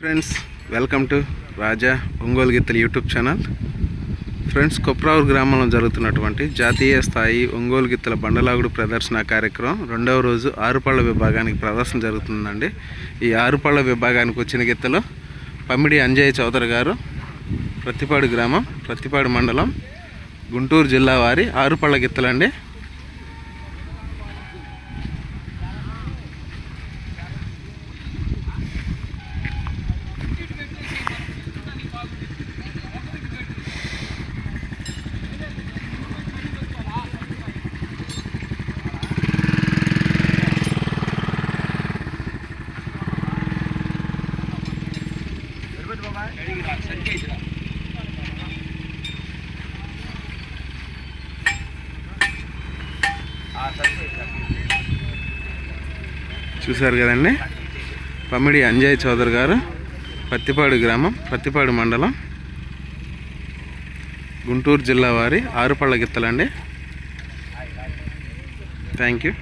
Friends welcome to Raja Ongole గిత్తలు YouTube channel friends కొప్రావూరు గ్రామంలో జరుగుతున్నటువంటి జాతీయ స్థాయి ఒంగోలు గిత్తల బండలాగుడు ప్రదర్శన కార్యక్రమం రెండవ రోజు ఆరుపళ్ళ విభాగానికి ప్రదర్శన జరుగుతుందండి. ఈ ఆరుపళ్ళ విభాగానికి వచ్చిన గీతలు పమ్మిడి అంజయ్య చౌదరి గారు ప్రతిపాడు గ్రామం ప్రతిపాడు మండలం గుంటూరు జిల్లా వారి ఆరుపళ్ళ గిత్తలండి. చూశారు కదండి? పమ్మిడి అంజయ్ చౌదరి గారు పత్తిపాడు గ్రామం పత్తిపాడు మండలం గుంటూరు జిల్లా వారి ఆరుపళ్ళ గిత్తలండి. Thank you